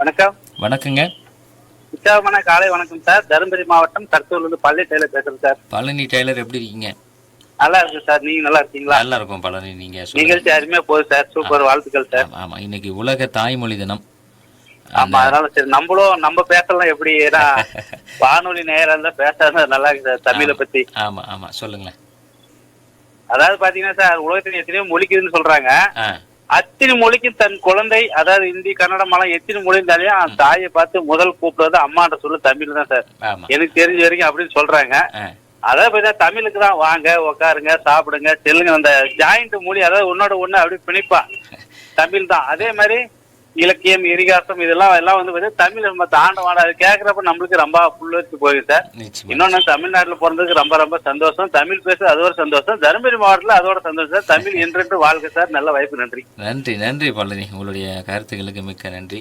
வணக்கம். வணக்கங்க. உற்சாகமான காலை வணக்கம் சார். தருமபுரி மாவட்டம் இருந்து பள்ளி டெய்லர் பேசுறேன் சார். பழனி டெய்லர் எப்படி இருக்கீங்க? நல்லா இருக்கு சார். நீங்க நல்லா இருக்கீங்களா? நல்லா இருக்கும் பழனி. நீங்க சொல்லுங்க. நிகழ்ச்சி அருமையா போகுது சார். சூப்பர். வாழ்த்துக்கள் சார். ஆமா, ஆமா. இன்னைக்கு உலக தாய்மொழி தினம். ஆமா அதனால சரி நம்மளும் நம்ம பேசலாம் எப்படி? ஏன்னா வானொலி நேரம் இருந்தா பேசாத நல்லா இருக்கு சார் தமிழை பத்தி. ஆமா ஆமா. சொல்லுங்களேன். அதாவது பாத்தீங்கன்னா சார் உலகத்துல எத்தனையோ மொழிக்குதுன்னு சொல்றாங்க. ஆ. அத்தனை மொழிக்கு தன் குழந்தை அதாவது ஹிந்தி கன்னடம் எல்லாம் எத்தனை மொழி இருந்தாலே அந்த தாயை பார்த்து முதல் கூப்பிடுறது அம்மான்ற சொல்லு தமிழ் தான் சார். எனக்கு தெரிஞ்ச வரைக்கும் அப்படின்னு சொல்றாங்க. அதாவது பார்த்தா தமிழுக்கு தான் வாங்க உட்காருங்க சாப்பிடுங்க செல்லுங்க. அந்த ஜாயிண்ட் மொழி அதாவது ஒன்னோட ஒண்ணு அப்படி பிணைப்பா. தமிழ் தான். அதே மாதிரி இலக்கியம் இரிகாசம் இதெல்லாம் எல்லாம் வந்து பார்த்தீங்கன்னா தமிழ் நம்ம தாண்டவாட. அது கேட்கறப்ப நம்மளுக்கு ரொம்ப புல்லரிச்சு போகுது சார். இன்னொன்னு தமிழ்நாட்டுல பிறந்ததுக்கு ரொம்ப ரொம்ப சந்தோஷம். தமிழ் பேசுறது அது ஒரு சந்தோஷம். தருமபுரி மாவட்டத்துல அதோட சந்தோஷம் சார். தமிழ் என்றென்று வாழ்க சார். நல்ல வாய்ப்பு நன்றி. நன்றி நன்றி பழனி உங்களுடைய கருத்துக்களுக்கு மிக்க நன்றி.